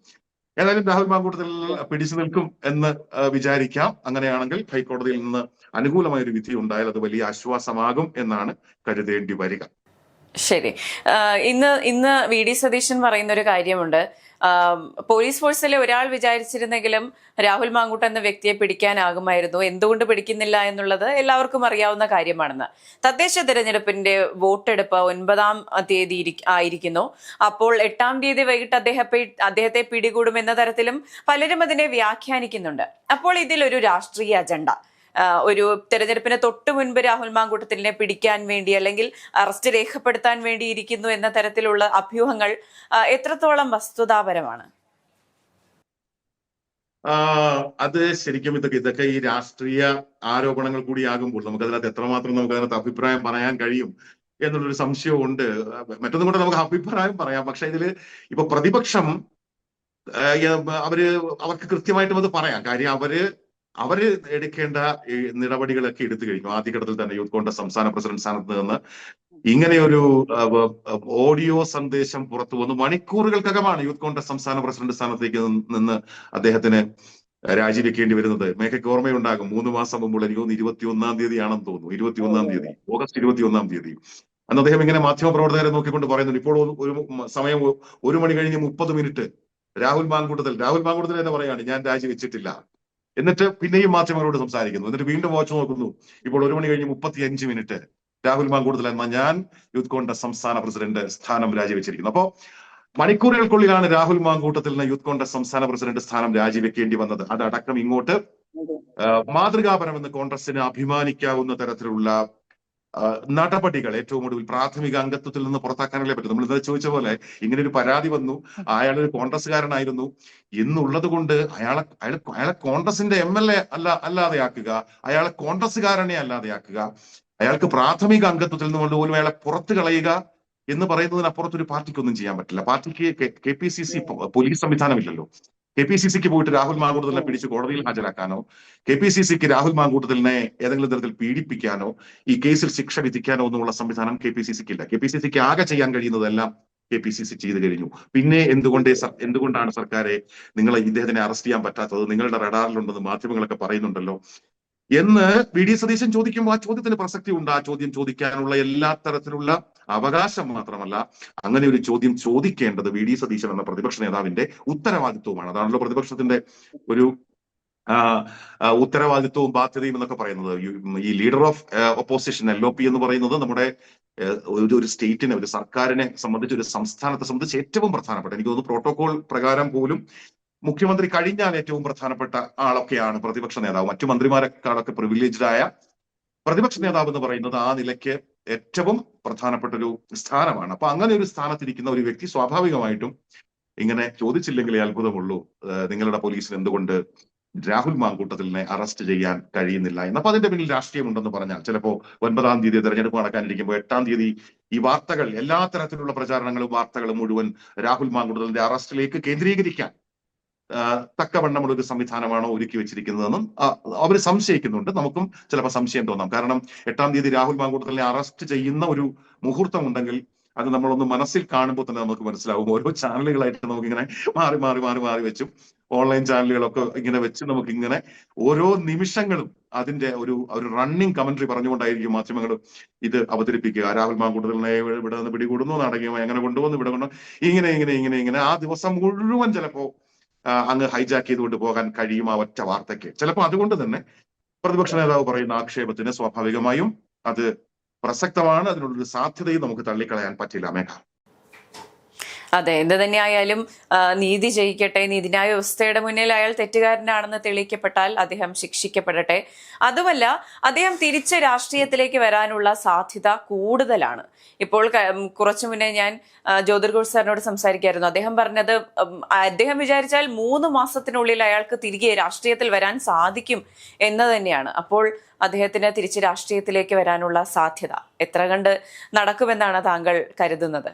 ഏതായാലും രാഹുൽ മാങ്കൂട്ടത്തിൽ പിടിച്ചു നിൽക്കും എന്ന് വിചാരിക്കാം. അങ്ങനെയാണെങ്കിൽ ഹൈക്കോടതിയിൽ നിന്ന് അനുകൂലമായ ഒരു വിധി ഉണ്ടായാൽ അത് വലിയ ആശ്വാസമാകും എന്നാണ് കരുതേണ്ടി വരിക. ശരി. ഇന്ന് ഇന്ന് വി ഡി സതീശൻ പറയുന്ന ഒരു കാര്യമുണ്ട്. പോലീസ് ഫോഴ്സിലെ ഒരാൾ വിചാരിച്ചിരുന്നെങ്കിലും രാഹുൽ മാങ്കൂട്ട് എന്ന വ്യക്തിയെ പിടിക്കാനാകുമായിരുന്നു. എന്തുകൊണ്ട് പിടിക്കുന്നില്ല എന്നുള്ളത് എല്ലാവർക്കും അറിയാവുന്ന കാര്യമാണെന്ന്. തദ്ദേശ തിരഞ്ഞെടുപ്പിന്റെ വോട്ടെടുപ്പ് ഒൻപതാം തീയതി ആയിരിക്കുന്നു. അപ്പോൾ എട്ടാം തീയതി വൈകിട്ട് അദ്ദേഹത്തെ അദ്ദേഹത്തെ പിടികൂടുമെന്ന തരത്തിലും പലരും അതിനെ വ്യാഖ്യാനിക്കുന്നുണ്ട്. അപ്പോൾ ഇതിലൊരു രാഷ്ട്രീയ അജണ്ട. ഒരു തെരഞ്ഞെടുപ്പിന് തൊട്ട് മുൻപ് രാഹുൽ മാങ്കൂട്ടത്തിലിനെ പിടിക്കാൻ വേണ്ടി അല്ലെങ്കിൽ അറസ്റ്റ് രേഖപ്പെടുത്താൻ വേണ്ടിയിരിക്കുന്നു എന്ന തരത്തിലുള്ള അഭ്യൂഹങ്ങൾ എത്രത്തോളം വസ്തുതാപരമാണ്? അത് ശരിക്കും ഇതൊക്കെ ഇതൊക്കെ ഈ രാഷ്ട്രീയ ആരോപണങ്ങൾ കൂടിയാകുമ്പോൾ നമുക്ക് അതിനകത്ത് എത്രമാത്രം നമുക്ക് അതിനകത്ത് അഭിപ്രായം പറയാൻ കഴിയും എന്നുള്ളൊരു സംശയമുണ്ട് മറ്റൊന്നും കൂടെ നമുക്ക് അഭിപ്രായം പറയാം. പക്ഷെ ഇതിൽ ഇപ്പൊ പ്രതിപക്ഷം അവർ അവർക്ക് കൃത്യമായിട്ടും അത് പറയാം. കാര്യം അവർ അവർ എടുക്കേണ്ട നടപടികളൊക്കെ എടുത്തു കഴിഞ്ഞു. ആദ്യഘട്ടത്തിൽ തന്നെ യൂത്ത് കോൺഗ്രസ് സംസ്ഥാന പ്രസിഡന്റ് സ്ഥാനത്ത് നിന്ന് ഇങ്ങനെയൊരു ഒരു ഓഡിയോ സന്ദേശം പുറത്തു വന്നു. മണിക്കൂറുകൾക്കകമാണ് യൂത്ത് കോൺഗ്രസ് സംസ്ഥാന പ്രസിഡന്റ് സ്ഥാനത്തേക്ക് നിന്ന് അദ്ദേഹത്തിന് രാജിവെക്കേണ്ടി വരുന്നത്. മേഘയ്ക്ക് ഓർമ്മയുണ്ടാകും. മൂന്ന് മാസം മുമ്പുള്ള എനിക്ക് തോന്നുന്നു ഇരുപത്തി ഒന്നാം തീയതി ആണെന്ന് തോന്നുന്നു. ഇരുപത്തി ഒന്നാം തീയതി. ഓഗസ്റ്റ് ഇരുപത്തി ഒന്നാം തീയതി. അന്ന് അദ്ദേഹം ഇങ്ങനെ മാധ്യമപ്രവർത്തകരെ നോക്കിക്കൊണ്ട് പറയുന്നുണ്ട്. ഇപ്പോൾ ഒരു- ഒരു സമയം ഒരു മണി കഴിഞ്ഞ് മുപ്പത് മിനിറ്റ്. രാഹുൽ മാങ്കൂട്ടത്തിൽ രാഹുൽ മാങ്കൂട്ടത്തിൽ തന്നെ പറയാണ് ഞാൻ രാജിവെച്ചിട്ടില്ല. എന്നിട്ട് പിന്നെയും മാധ്യമങ്ങളോട് സംസാരിക്കുന്നു. എന്നിട്ട് വീണ്ടും വാച്ച് നോക്കുന്നു. ഇപ്പോൾ ഒരു മണി കഴിഞ്ഞ് മുപ്പത്തി അഞ്ച് മിനിറ്റ് രാഹുൽ മാങ്കൂട്ടത്തിൽ എന്ന ഞാൻ യൂത്ത് കോൺഗ്രസ് സംസ്ഥാന പ്രസിഡന്റ് സ്ഥാനം രാജിവെച്ചിരിക്കുന്നു അപ്പോ മണിക്കൂറുകൾക്കുള്ളിലാണ് രാഹുൽ മാങ്കൂട്ടത്തിൽ യൂത്ത് കോൺഗ്രസ് സംസ്ഥാന പ്രസിഡന്റ് സ്ഥാനം രാജിവെക്കേണ്ടി വന്നത്. അതടക്കം ഇങ്ങോട്ട് മാതൃകാപരമെന്ന് കോൺഗ്രസിന് അഭിമാനിക്കാവുന്ന തരത്തിലുള്ള നടപടികൾ ഏറ്റവും ഒടുവിൽ പ്രാഥമിക അംഗത്വത്തിൽ നിന്ന് പുറത്താക്കാനല്ലേ പറ്റും. നമ്മൾ ഇന്നലെ ചോദിച്ച പോലെ ഇങ്ങനെ ഒരു പരാതി വന്നു അയാൾ ഒരു കോൺഗ്രസ്സുകാരനായിരുന്നു. എന്നുള്ളത് കൊണ്ട് അയാളെ അയാൾ അയാളെ കോൺഗ്രസിന്റെ എം എൽ എ അല്ല അല്ലാതെയാക്കുക അയാളെ കോൺഗ്രസ്സുകാരനെ അല്ലാതെയാക്കുക അയാൾക്ക് പ്രാഥമിക അംഗത്വത്തിൽ നിന്നുകൊണ്ട് പോലും അയാളെ പുറത്തു കളയുക എന്ന് പറയുന്നതിനപ്പുറത്ത് ഒരു പാർട്ടിക്ക് ഒന്നും ചെയ്യാൻ പറ്റില്ല. പാർട്ടിക്ക് K P C C police സംവിധാനമില്ലല്ലോ. K P C സിക്ക് പോയിട്ട് രാഹുൽ മാങ്കൂട്ടത്തിനെ പിടിച്ച് കോടതിയിൽ ഹാജരാക്കാനോ കെ പി സി സിക്ക് രാഹുൽ മാങ്കൂട്ടത്തിനെ ഏതെങ്കിലും തരത്തിൽ പീഡിപ്പിക്കാനോ ഈ കേസിൽ ശിക്ഷ വിധിക്കാനോ ഒന്നുമുള്ള സംവിധാനം കെ പി സി സിക്ക് ഇല്ല കെ പി സി സിക്ക് ആകെ ചെയ്യാൻ കഴിയുന്നതെല്ലാം കെ പി സി സി ചെയ്തു കഴിഞ്ഞു. പിന്നെ എന്തുകൊണ്ട് എന്തുകൊണ്ടാണ് സർക്കാരെ നിങ്ങൾ ഇദ്ദേഹത്തിനെ അറസ്റ്റ് ചെയ്യാൻ പറ്റാത്തത്? നിങ്ങളുടെ റഡാറിലുണ്ടെന്ന് മാധ്യമങ്ങളൊക്കെ പറയുന്നുണ്ടല്ലോ. എന്ന് വി ഡി സതീശൻ ചോദിക്കുമ്പോൾ ആ ചോദ്യത്തിന് പ്രസക്തി ഉണ്ട്. ആ ചോദ്യം ചോദിക്കാനുള്ള എല്ലാ തരത്തിലുള്ള അവകാശം മാത്രമല്ല അങ്ങനെ ഒരു ചോദ്യം ചോദിക്കേണ്ടത് വി ഡി സതീശൻ എന്ന പ്രതിപക്ഷ നേതാവിന്റെ ഉത്തരവാദിത്വമാണ് അതാണല്ലോ പ്രതിപക്ഷത്തിന്റെ ഒരു ഉത്തരവാദിത്വവും ബാധ്യതയും എന്നൊക്കെ പറയുന്നത്. ഈ- leader of opposition L O P എന്ന് പറയുന്നത് നമ്മുടെ ഒരു ഒരു സ്റ്റേറ്റിനെ ഒരു സർക്കാരിനെ സംബന്ധിച്ച് ഒരു സംസ്ഥാനത്തെ സംബന്ധിച്ച് ഏറ്റവും പ്രധാനപ്പെട്ട എനിക്ക് തോന്നുന്നു പ്രോട്ടോകോൾ പ്രകാരം പോലും മുഖ്യമന്ത്രി കഴിഞ്ഞാൽ ഏറ്റവും പ്രധാനപ്പെട്ട ആളൊക്കെയാണ് പ്രതിപക്ഷ നേതാവ്. മറ്റു മന്ത്രിമാരെക്കാളൊക്കെ പ്രിവിലേജായ പ്രതിപക്ഷ നേതാവ് എന്ന് പറയുന്നത് ആ നിലയ്ക്ക് ഏറ്റവും പ്രധാനപ്പെട്ട ഒരു സ്ഥാനമാണ്. അപ്പൊ അങ്ങനെ ഒരു സ്ഥാനത്തിരിക്കുന്ന ഒരു വ്യക്തി സ്വാഭാവികമായിട്ടും ഇങ്ങനെ ചോദിച്ചില്ലെങ്കിലേ അത്ഭുതമുള്ളൂ. നിങ്ങളുടെ പോലീസിന് എന്തുകൊണ്ട് രാഹുൽ മാങ്കൂട്ടത്തിലിനെ അറസ്റ്റ് ചെയ്യാൻ കഴിയുന്നില്ല? എന്ന് അപ്പൊ അതിന്റെ പിന്നിൽ രാഷ്ട്രീയമുണ്ടെന്ന് പറഞ്ഞാൽ ചിലപ്പോ ഒൻപതാം തീയതി തെരഞ്ഞെടുപ്പ് നടക്കാനിരിക്കുമ്പോൾ എട്ടാം തീയതി ഈ വാർത്തകൾ എല്ലാ തരത്തിലുള്ള പ്രചാരണങ്ങളും വാർത്തകളും മുഴുവൻ രാഹുൽ മാങ്കൂട്ടത്തിന്റെ അറസ്റ്റിലേക്ക് കേന്ദ്രീകരിക്കാൻ തക്കവണ്ണമുള്ള ഒരു സംവിധാനമാണോ ഒരുക്കി വെച്ചിരിക്കുന്നതെന്നും അവർ സംശയിക്കുന്നുണ്ട്. നമുക്കും ചിലപ്പോൾ സംശയം തോന്നാം. കാരണം എട്ടാം തീയതി രാഹുൽ മാങ്കൂട്ടത്തിനെ അറസ്റ്റ് ചെയ്യുന്ന ഒരു മുഹൂർത്തം ഉണ്ടെങ്കിൽ അത് നമ്മളൊന്ന് മനസ്സിൽ കാണുമ്പോൾ തന്നെ നമുക്ക് മനസ്സിലാവും. ഓരോ ചാനലുകളായിട്ട് നമുക്ക് ഇങ്ങനെ മാറി മാറി മാറി മാറി വെച്ചും ഓൺലൈൻ ചാനലുകളൊക്കെ ഇങ്ങനെ വെച്ച് നമുക്ക് ഇങ്ങനെ ഓരോ നിമിഷങ്ങളും അതിന്റെ ഒരു ഒരു റണ്ണിങ് കമന്ററി പറഞ്ഞുകൊണ്ടായിരിക്കും മാധ്യമങ്ങൾ ഇത് അവതരിപ്പിക്കുക. രാഹുൽ മാങ്കൂട്ടത്തിനെ ഇവിടെ നിന്ന് പിടികൂടുന്നു നാടകീയമായി അങ്ങനെ കൊണ്ടുവന്നു ഇവിടെ കൊണ്ടു ഇങ്ങനെ ഇങ്ങനെ ഇങ്ങനെ ഇങ്ങനെ. ആ ദിവസം മുഴുവൻ ചിലപ്പോ ആ, അങ്ങ് ഹൈജാക്ക് ചെയ്തുകൊണ്ട് പോകാൻ കഴിയും ആ ഒറ്റ വാർത്തയ്ക്ക്. ചിലപ്പോൾ അതുകൊണ്ട് തന്നെ പ്രതിപക്ഷ നേതാവ് പറയുന്ന ആക്ഷേപത്തിന് സ്വാഭാവികമായും അത് പ്രസക്തമാണ് അതിനുള്ളൊരു സാധ്യതയും നമുക്ക് തള്ളിക്കളയാൻ പറ്റില്ല മേഘ. അതെ എന്ത് തന്നെയായാലും നീതി ജയിക്കട്ടെ നീതിന്യായ വ്യവസ്ഥയുടെ മുന്നിൽ അയാൾ തെറ്റുകാരനാണെന്ന് തെളിയിക്കപ്പെട്ടാൽ അദ്ദേഹം ശിക്ഷിക്കപ്പെടട്ടെ. അതുമല്ല അദ്ദേഹം തിരിച്ച് രാഷ്ട്രീയത്തിലേക്ക് വരാനുള്ള സാധ്യത കൂടുതലാണ്. ഇപ്പോൾ കുറച്ചു മുന്നേ ഞാൻ ആ, ജ്യോതിർഗോഡ് സാറിനോട് സംസാരിക്കായിരുന്നു. അദ്ദേഹം പറഞ്ഞത് അദ്ദേഹം വിചാരിച്ചാൽ മൂന്ന് മാസത്തിനുള്ളിൽ അയാൾക്ക് തിരികെ രാഷ്ട്രീയത്തിൽ വരാൻ സാധിക്കും എന്ന് തന്നെയാണ്. അപ്പോൾ അദ്ദേഹത്തിന് തിരിച്ച് രാഷ്ട്രീയത്തിലേക്ക് വരാനുള്ള സാധ്യത എത്ര കണ്ട് നടക്കുമെന്നാണ് താങ്കൾ കരുതുന്നത്?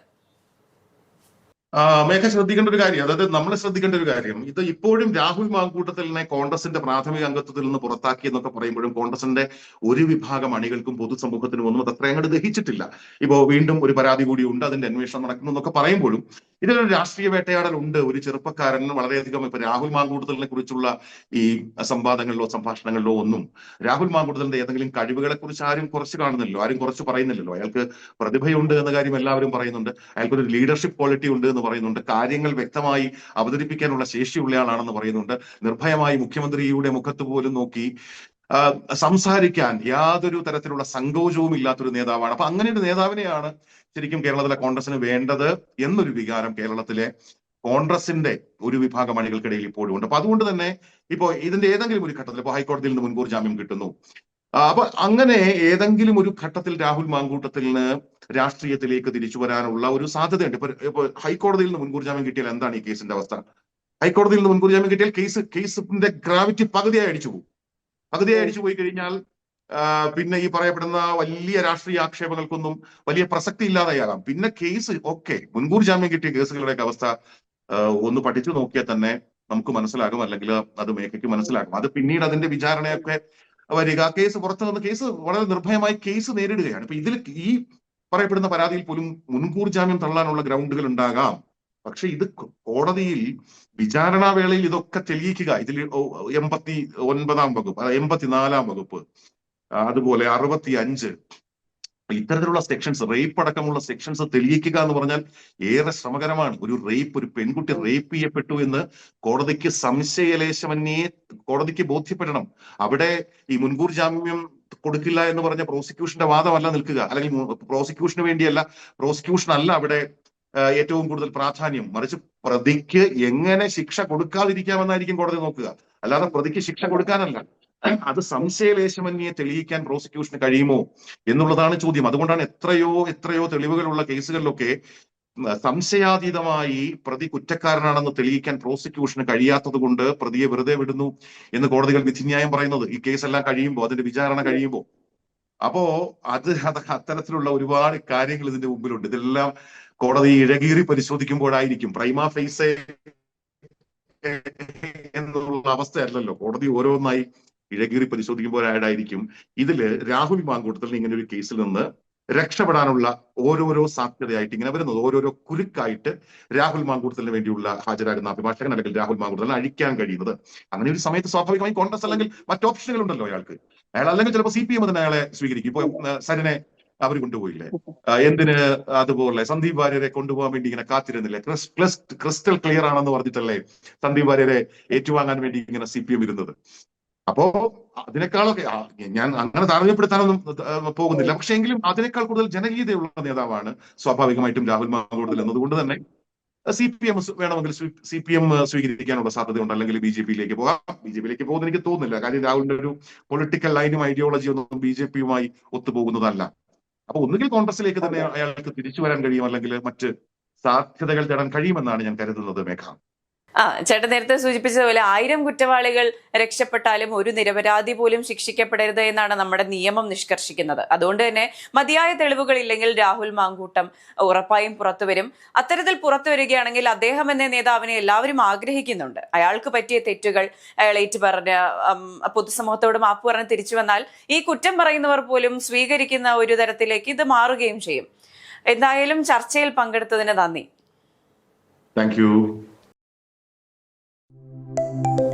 മേഘ ശ്രദ്ധിക്കേണ്ട ഒരു കാര്യം അതായത് നമ്മൾ ശ്രദ്ധിക്കേണ്ട ഒരു കാര്യം. ഇത് ഇപ്പോഴും രാഹുൽ മാങ്കൂട്ടത്തിലിനെ കോൺഗ്രസിന്റെ പ്രാഥമിക അംഗത്വത്തിൽ നിന്ന് പുറത്താക്കി എന്നൊക്കെ പറയുമ്പോഴും കോൺഗ്രസിന്റെ ഒരു വിഭാഗം അണികൾക്കും പൊതുസമൂഹത്തിനും ഒന്നും അത് അത്രയും അങ്ങോട്ട് ദഹിച്ചിട്ടില്ല. ഇപ്പോ വീണ്ടും ഒരു പരാതി കൂടി ഉണ്ട് അതിന്റെ അന്വേഷണം നടക്കുന്നു എന്നൊക്കെ പറയുമ്പോഴും ഇതിലൊരു രാഷ്ട്രീയ വേട്ടയാടൽ ഉണ്ട് ഒരു ചെറുപ്പക്കാരൻ വളരെയധികം ഇപ്പൊ രാഹുൽ മാങ്കൂടുതലിനെ കുറിച്ചുള്ള ഈ സംവാദങ്ങളിലോ സംഭാഷണങ്ങളിലോ ഒന്നും രാഹുൽ മാങ്കൂടുതലിന്റെ ഏതെങ്കിലും കഴിവുകളെ കുറിച്ച് ആരും കുറച്ച് കാണുന്നില്ലല്ലോ. ആരും കുറച്ച് പറയുന്നില്ലല്ലോ. അയാൾക്ക് പ്രതിഭയുണ്ട് എന്ന കാര്യം എല്ലാവരും പറയുന്നുണ്ട്. അയാൾക്കൊരു ലീഡർഷിപ്പ് ക്വാളിറ്റി ഉണ്ട് എന്ന് പറയുന്നുണ്ട്. കാര്യങ്ങൾ വ്യക്തമായി അവതരിപ്പിക്കാനുള്ള ശേഷിയുള്ള ആളാണെന്ന് പറയുന്നുണ്ട്. നിർഭയമായി മുഖ്യമന്ത്രിയുടെ മുഖത്ത് പോലും നോക്കി സംസാരിക്കാൻ യാതൊരു തരത്തിലുള്ള സങ്കോചവും ഇല്ലാത്തൊരു നേതാവാണ്. അപ്പൊ അങ്ങനെ ഒരു നേതാവിനെയാണ് ശരിക്കും കേരളത്തിലെ കോൺഗ്രസിന് വേണ്ടത് എന്നൊരു വികാരം കേരളത്തിലെ കോൺഗ്രസിന്റെ ഒരു വിഭാഗം അണികൾക്കിടയിൽ ഇപ്പോഴും ഉണ്ട്. അപ്പൊ അതുകൊണ്ട് തന്നെ ഇപ്പോ ഇതിന്റെ ഏതെങ്കിലും ഒരു ഘട്ടത്തിൽ ഇപ്പോ ഹൈക്കോടതിയിൽ നിന്ന് മുൻകൂർ ജാമ്യം കിട്ടുന്നു. അപ്പൊ അങ്ങനെ ഏതെങ്കിലും ഒരു ഘട്ടത്തിൽ രാഹുൽ മാങ്കൂട്ടത്തിന് രാഷ്ട്രീയത്തിലേക്ക് തിരിച്ചു വരാനുള്ള ഒരു സാധ്യതയുണ്ട്. ഇപ്പൊ ഇപ്പൊ ഹൈക്കോടതിയിൽ നിന്ന് മുൻകൂർ ജാമ്യം കിട്ടിയാൽ എന്താണ് ഈ കേസിന്റെ അവസ്ഥ? ഹൈക്കോടതിയിൽ നിന്ന് മുൻകൂർ ജാമ്യം കിട്ടിയാൽ കേസ് കേസിന്റെ ഗ്രാവിറ്റി പകുതിയായി അടിച്ചു പോകും. പകുതിയായി അടിച്ചു പോയി കഴിഞ്ഞാൽ പിന്നെ ഈ പറയപ്പെടുന്ന വലിയ രാഷ്ട്രീയ ആക്ഷേപങ്ങൾക്കൊന്നും വലിയ പ്രസക്തി ഇല്ലാതെയാകാം. പിന്നെ കേസ് ഓക്കെ മുൻകൂർ ജാമ്യം കിട്ടിയ കേസുകളുടെയൊക്കെ അവസ്ഥ ഒന്ന് പഠിച്ചു നോക്കിയാൽ തന്നെ നമുക്ക് മനസ്സിലാകും. അല്ലെങ്കിൽ അത് മേഖലയ്ക്ക് മനസ്സിലാകും. അത് പിന്നീട് അതിന്റെ വിചാരണയൊക്കെ വരിക. കേസ് പുറത്തു നിന്ന് കേസ് വളരെ നിർഭയമായി കേസ് നേരിടുകയാണ്. ഇപ്പൊ ഇതിൽ ഈ പറയപ്പെടുന്ന പരാതിയിൽ പോലും മുൻകൂർ ജാമ്യം തള്ളാനുള്ള ഗ്രൗണ്ടുകൾ ഉണ്ടാകാം. പക്ഷെ ഇത് കോടതിയിൽ വിചാരണാ വേളയിൽ ഇതൊക്കെ തെളിയിക്കുക. ഇതിൽ എൺപത്തി ഒൻപതാം വകുപ്പ് എൺപത്തിനാലാം വകുപ്പ്. അതുപോലെ അറുപത്തി അഞ്ച് ഇത്തരത്തിലുള്ള സെക്ഷൻസ് റേപ്പ് അടക്കമുള്ള സെക്ഷൻസ് തെളിയിക്കുക എന്ന് പറഞ്ഞാൽ ഏറെ ശ്രമകരമാണ്. ഒരു റേപ്പ് ഒരു പെൺകുട്ടി റേപ്പ് ചെയ്യപ്പെട്ടു എന്ന് കോടതിക്ക് സംശയലേശമന്യേ കോടതിക്ക് ബോധ്യപ്പെടണം. അവിടെ ഈ മുൻകൂർ ജാമ്യം കൊടുക്കില്ല എന്ന് പറഞ്ഞ പ്രോസിക്യൂഷന്റെ വാദമല്ല നിൽക്കുക. അല്ലെങ്കിൽ പ്രോസിക്യൂഷന് വേണ്ടിയല്ല. പ്രോസിക്യൂഷൻ അല്ല അവിടെ ഏറ്റവും കൂടുതൽ പ്രാധാന്യം. മറിച്ച് പ്രതിക്ക് എങ്ങനെ ശിക്ഷ കൊടുക്കാതിരിക്കാമെന്നായിരിക്കും കോടതി നോക്കുക. അല്ലാതെ പ്രതിക്ക് ശിക്ഷ കൊടുക്കാനല്ല. അത് സംശയലേശമന്യെ തെളിയിക്കാൻ പ്രോസിക്യൂഷന് കഴിയുമോ എന്നുള്ളതാണ് ചോദ്യം. അതുകൊണ്ടാണ് എത്രയോ എത്രയോ തെളിവുകളുള്ള കേസുകളിലൊക്കെ സംശയാതീതമായി പ്രതി കുറ്റക്കാരനാണെന്ന് തെളിയിക്കാൻ പ്രോസിക്യൂഷന് കഴിയാത്തത് കൊണ്ട് പ്രതിയെ വെറുതെ വിടുന്നു എന്ന് കോടതികൾ വിധിന്യായം പറയുന്നത്. ഈ കേസെല്ലാം കഴിയുമ്പോൾ അതിന്റെ വിചാരണ കഴിയുമ്പോൾ. അപ്പോ അത് അത്തരത്തിലുള്ള ഒരുപാട് കാര്യങ്ങൾ ഇതിന്റെ മുമ്പിലുണ്ട്. ഇതെല്ലാം കോടതി ഇഴകീറി പരിശോധിക്കുമ്പോഴായിരിക്കും. പ്രൈമ ഫേസ് എന്നുള്ള അവസ്ഥയല്ലല്ലോ. കോടതി ഓരോന്നായി ഇഴകീറി പരിശോധിക്കുമ്പോൾ ആഡായിരിക്കും ഇതിൽ രാഹുൽ മാങ്കൂട്ടത്തിൽ ഇങ്ങനെ ഒരു കേസിൽ നിന്ന് രക്ഷപ്പെടാനുള്ള ഓരോരോ സാധ്യതയായിട്ട് ഇങ്ങനെ വരുന്നത് ഓരോരോ കുരുക്കായിട്ട് രാഹുൽ മാങ്കൂട്ടത്തിന് വേണ്ടിയുള്ള ഹാജരാകുന്ന അഭിഭാഷകൻ അല്ലെങ്കിൽ രാഹുൽ മാങ്കൂട്ടത്തിന് അഴിക്കാൻ കഴിയുന്നത്. അങ്ങനെ ഒരു സമയത്ത് സ്വാഭാവികമായി കോൺഗ്രസ് അല്ലെങ്കിൽ മറ്റു ഓപ്ഷനുകൾ ഉണ്ടല്ലോ അയാൾക്ക്. അയാൾ അല്ലെങ്കിൽ ചിലപ്പോൾ സി പി എം തന്നെ അയാളെ സ്വീകരിക്കും. ഇപ്പൊ സരനെ അവർ കൊണ്ടുപോയില്ലേ? എന്തിന് അതുപോലെ സന്ദീപ് വാര്യരെ കൊണ്ടുപോകാൻ വേണ്ടി ഇങ്ങനെ കാത്തിരുന്നില്ലേ? ക്രിസ്- ക്രിസ്- ക്രിസ്റ്റൽ ക്ലിയർ ആണെന്ന് പറഞ്ഞിട്ടല്ലേ സന്ദീപ് വാര്യരെ ഏറ്റുവാങ്ങാൻ വേണ്ടി ഇങ്ങനെ സി പി എം ഇരുന്നത്. അപ്പോ അതിനേക്കാളൊക്കെ ഞാൻ അങ്ങനെ താരതമ്യപ്പെടുത്താനൊന്നും പോകുന്നില്ല. പക്ഷെ എങ്കിലും അതിനേക്കാൾ കൂടുതൽ ജനകീയതയുള്ള നേതാവാണ് സ്വാഭാവികമായിട്ടും രാഹുൽ കൂടുതൽ എന്നതുകൊണ്ട് തന്നെ സി പി എം വേണമെങ്കിൽ സി പി എം സ്വീകരിക്കാനുള്ള സാധ്യതയുണ്ട്. അല്ലെങ്കിൽ ബി ജെ പിയിലേക്ക് പോകാം. ബി ജെ പിയിലേക്ക് പോകുന്ന എനിക്ക് തോന്നുന്നില്ല. കാര്യം രാഹുലിന്റെ ഒരു പൊളിറ്റിക്കൽ ലൈനും ഐഡിയോളജിയും ഒന്നും ബി ജെ പിയുമായി ഒത്തുപോകുന്നതല്ല. അപ്പൊ ഒന്നുകിൽ കോൺഗ്രസിലേക്ക് തന്നെ അയാൾക്ക് തിരിച്ചു വരാൻ കഴിയും. അല്ലെങ്കിൽ മറ്റ് സാധ്യതകൾ തേടാൻ കഴിയുമെന്നാണ് ഞാൻ കരുതുന്നത് മേഘ. ആ ചേട്ടൻ നേരത്തെ സൂചിപ്പിച്ചതുപോലെ ആയിരം കുറ്റവാളികൾ രക്ഷപ്പെട്ടാലും ഒരു നിരപരാധി പോലും ശിക്ഷിക്കപ്പെടരുത് എന്നാണ് നമ്മുടെ നിയമം നിഷ്കർഷിക്കുന്നത്. അതുകൊണ്ട് തന്നെ മതിയായ തെളിവുകൾ ഇല്ലെങ്കിൽ രാഹുൽ മാങ്കൂട്ടം ഉറപ്പായും പുറത്തുവരും അത്തരത്തിൽ പുറത്തു വരികയാണെങ്കിൽ അദ്ദേഹം എന്ന നേതാവിനെ എല്ലാവരും ആഗ്രഹിക്കുന്നുണ്ട്. അയാൾക്ക് പറ്റിയ തെറ്റുകൾ അയാൾ ഏറ്റു പറഞ്ഞ് പൊതുസമൂഹത്തോട് മാപ്പ് പറഞ്ഞ് തിരിച്ചു വന്നാൽ ഈ കുറ്റം പറയുന്നവർ പോലും സ്വീകരിക്കുന്ന ഒരു തരത്തിലേക്ക് ഇത് മാറുകയും ചെയ്യും. എന്തായാലും ചർച്ചയിൽ പങ്കെടുത്തതിന് നന്ദി. Thank you Thank you.